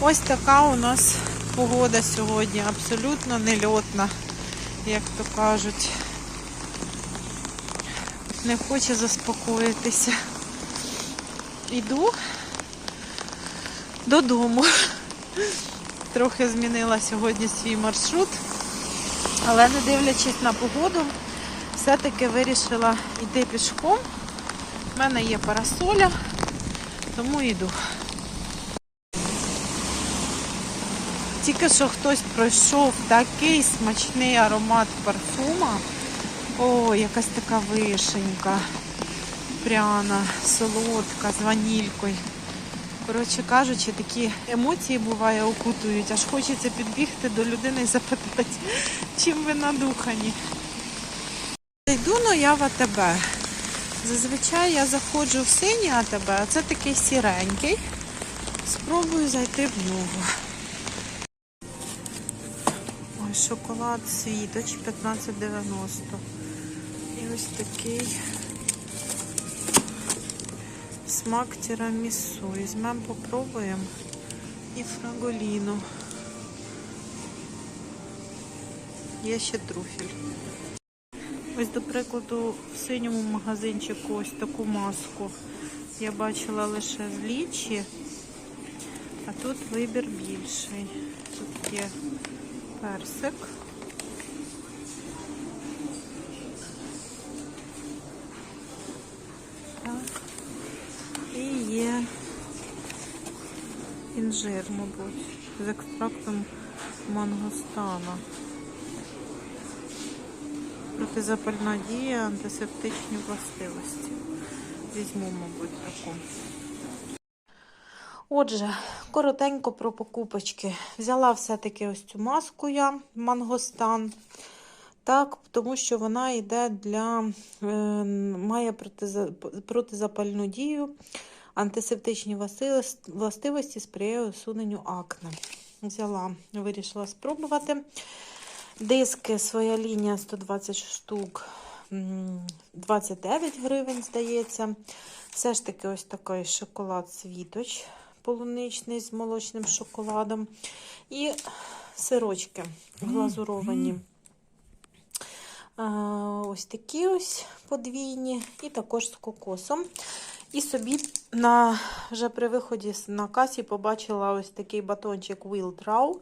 Ось така у нас погода сьогодні, абсолютно нельотна, як то кажуть. Не хоче заспокоїтися. Іду додому. Трохи змінила сьогодні свій маршрут, але не дивлячись на погоду, все-таки вирішила йти пішком. У мене є парасоля, тому йду. Тільки що хтось пройшов такий смачний аромат парфума. О, якась така вишенька, пряна, солодка, з ванількою. Коротше кажучи, такі емоції буває окутують, аж хочеться підбігти до людини і запитати, чим ви надухані. Йду но я в АТБ. Зазвичай я заходжу в синій АТБ, а це такий сіренький. Спробую зайти в нього. Шоколад світоч 15,90. І ось такий смак тірамісу. Візьмемо, попробуємо. І фраголіну. Є ще труфіль. Ось, до прикладу, в синьому магазинчику ось таку маску. Я бачила лише з лічі, а тут вибір більший. Тут є персик. І є інжир, мабуть, з екстрактом мангостана. Протизапальна дія, антисептичні властивості. Візьму, мабуть, таку. Отже, коротенько про покупочки. Взяла все-таки ось цю маску я, мангостан. Так, тому що вона йде для, е, має протизапальну дію, антисептичні властивості- сприяє усуненню акне. Взяла, вирішила спробувати. Диски своя лінія 120 штук, 29 гривень, здається. Все ж таки ось такий шоколад світоч полуничний з молочним шоколадом. І сирочки глазуровані. Ось такі ось подвійні, і також з кокосом. І собі на, вже при виході на касі побачила ось такий батончик Wild Raw.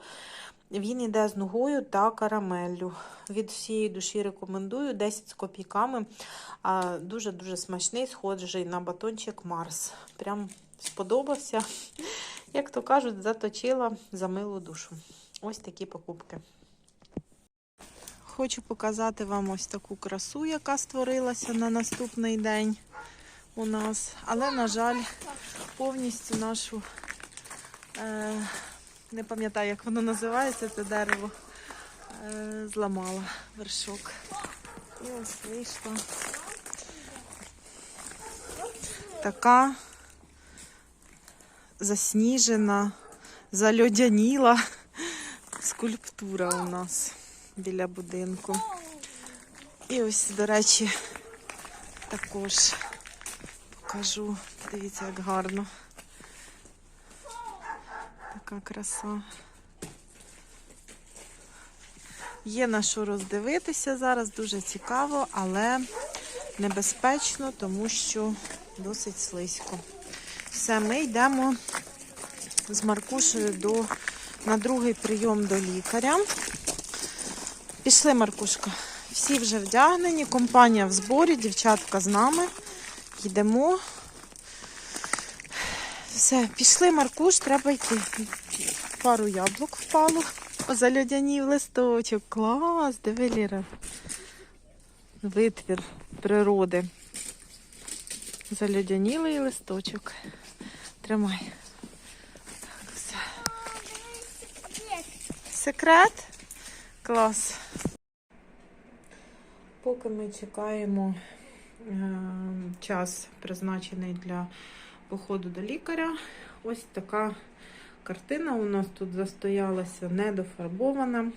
Він йде з нугою та карамеллю. Від всієї душі рекомендую 10 з копійками. Дуже-дуже смачний, схожий на батончик Марс. Прям сподобався. Як то кажуть, заточила за милу душу. Ось такі покупки. Хочу показати вам ось таку красу, яка створилася на наступний день у нас. Але, на жаль, повністю нашу, е, не пам'ятаю, як воно називається, це дерево, е, зламала вершок. І ось вийшла така засніжена, зальодяніла скульптура у нас біля будинку. І ось, до речі, також покажу. Дивіться, як гарно. Така краса. Є на що роздивитися зараз, дуже цікаво, але небезпечно, тому що досить слизько. Все, ми йдемо з Маркушею до, на другий прийом до лікаря. Пішли, Маркушка. Всі вже вдягнені, компанія в зборі, дівчатка з нами. Йдемо. Все, пішли, Маркуш, треба йти. Пару яблук впало. Залюдянів листочок. Клас, диви, Ліра. Витвір природи. Залюдянілий листочок. Тримай. Так, все. Секрет? Клас. Поки ми чекаємо е, час, призначений для походу до лікаря, ось така картина у нас тут застоялася недофарбована.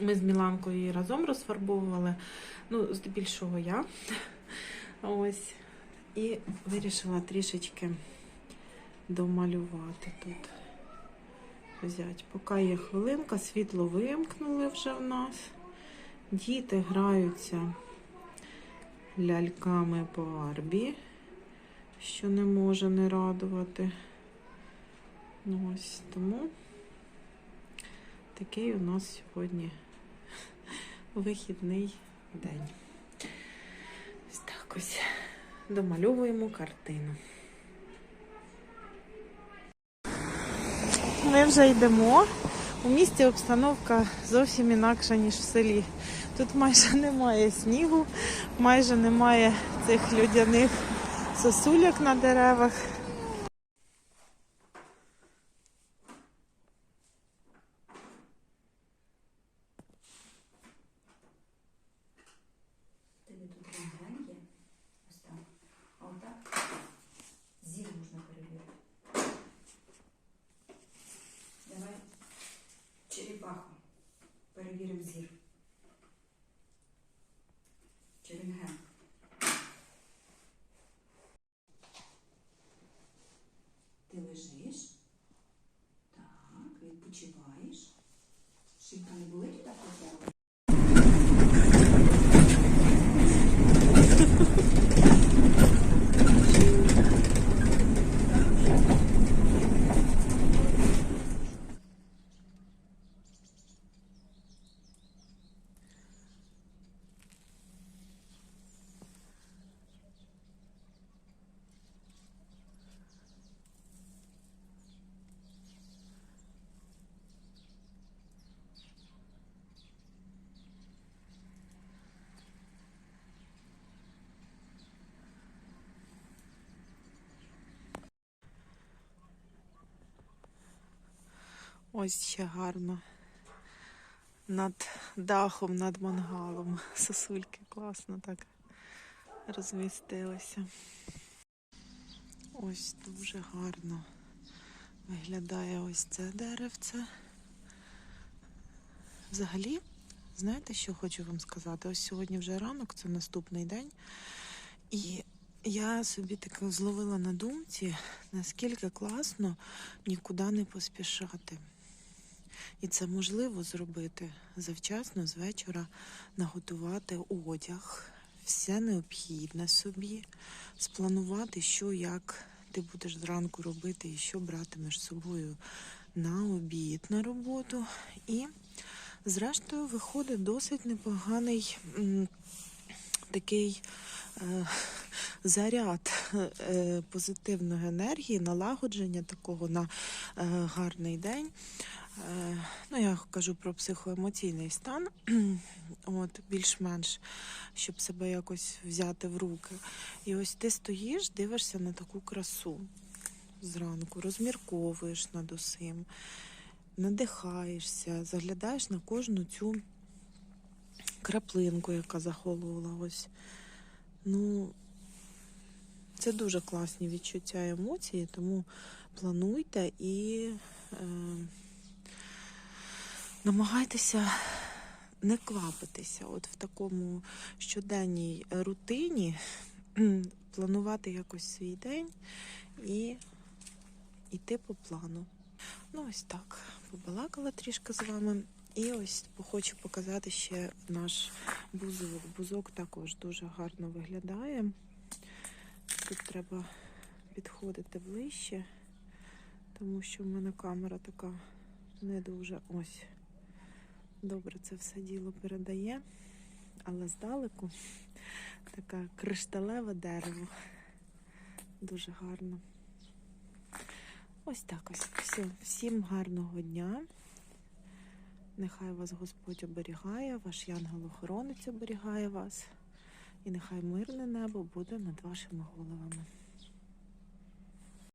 Ми з Міланкою її разом розфарбовували. Ну, здебільшого я. Ось. І вирішила трішечки домалювати тут. взяти. Поки є хвилинка, світло вимкнули вже в нас. Діти граються ляльками Барбі, що не може не радувати. Ну, ось тому такий у нас сьогодні вихідний день. Ось так ось домальовуємо картину. Ми вже йдемо. У місті обстановка зовсім інакша, ніж в селі. Тут майже немає снігу, майже немає цих людяних сосуляк на деревах. Лежиш. Так, відпочиваєш. Шибка не болить так у? Ось ще гарно. Над дахом, над мангалом. Сосульки класно так розмістилися. Ось дуже гарно виглядає ось це деревце. Взагалі, знаєте, що хочу вам сказати? Ось сьогодні вже ранок, це наступний день. І я собі таке зловила на думці, наскільки класно нікуди не поспішати. І це можливо зробити завчасно з вечора наготувати одяг, все необхідне собі, спланувати, що як ти будеш зранку робити і що братимеш з собою на обід на роботу. І, зрештою, виходить досить непоганий такий е, заряд е, позитивної енергії, налагодження такого на е, гарний день. Ну, я кажу про психоемоційний стан, от, більш-менш, щоб себе якось взяти в руки. І ось ти стоїш, дивишся на таку красу зранку, розмірковуєш над усім, надихаєшся, заглядаєш на кожну цю краплинку, яка захолола. Ось. Ну, це дуже класні відчуття емоції, тому плануйте і. Е, намагайтеся не квапитися. От в такому щоденній рутині планувати якось свій день і йти по плану. Ну, ось так. Побалакала трішки з вами. І ось хочу показати ще наш бузок. Бузок також дуже гарно виглядає. Тут треба підходити ближче, тому що в мене камера така не дуже ось. Добре, це все діло передає, але здалеку таке кришталеве дерево. Дуже гарно. Ось так ось. Все. Всім гарного дня. Нехай вас Господь оберігає, ваш янгел-охоронець оберігає вас. І нехай мирне небо буде над вашими головами.